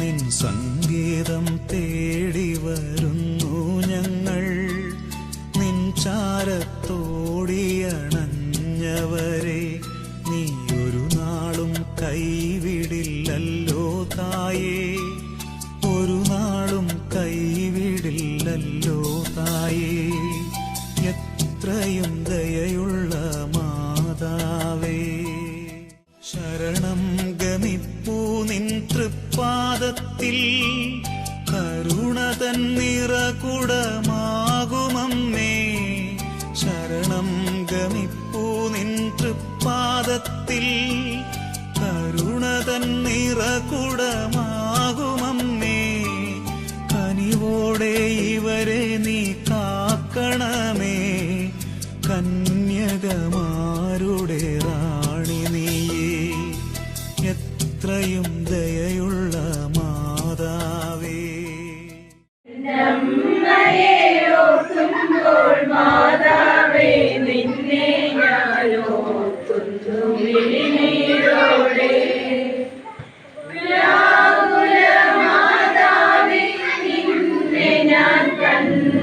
നിൻ സംഗീതം തേടി വരുന്നു ഞങ്ങൾ. നിൻ ചാരത്തോടിയണഞ്ഞവരെ നീ ഒരു നാളും കൈവിടില്ലല്ലോ തായേ. ഒരു നാളും കൈവിടില്ലല്ലോ തായേ. എത്രയും ദയയുള്ള മാതാ തിരുപ്പാദത്തിൽ കരുണതൻ നിറകുടമാകുമമ്മേ. ശരണം ഗമിപ്പൂ നിൻ കരുണ കരുണതൻ നിറകുടമാകുമമ്മേ. കനിവോടെ ഇവരെ നീ കാക്കണമേ. കന്യകമാരുടെ റാണി നീയേ. എത്രയും ദ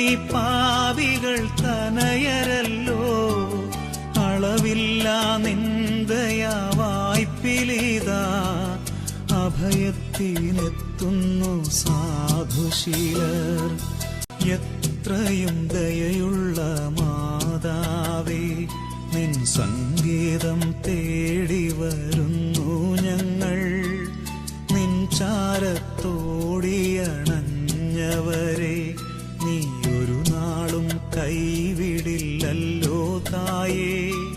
അലയുമീ പാവികൾ തനയരല്ലോ. അളവില്ല നിന്ദയാ വായ്പിലിതാ. അഭയത്തിനെത്തുന്നു സാധുശീലർ. എത്രയും ദയയുള്ള കൈവിടില്ലല്ലോ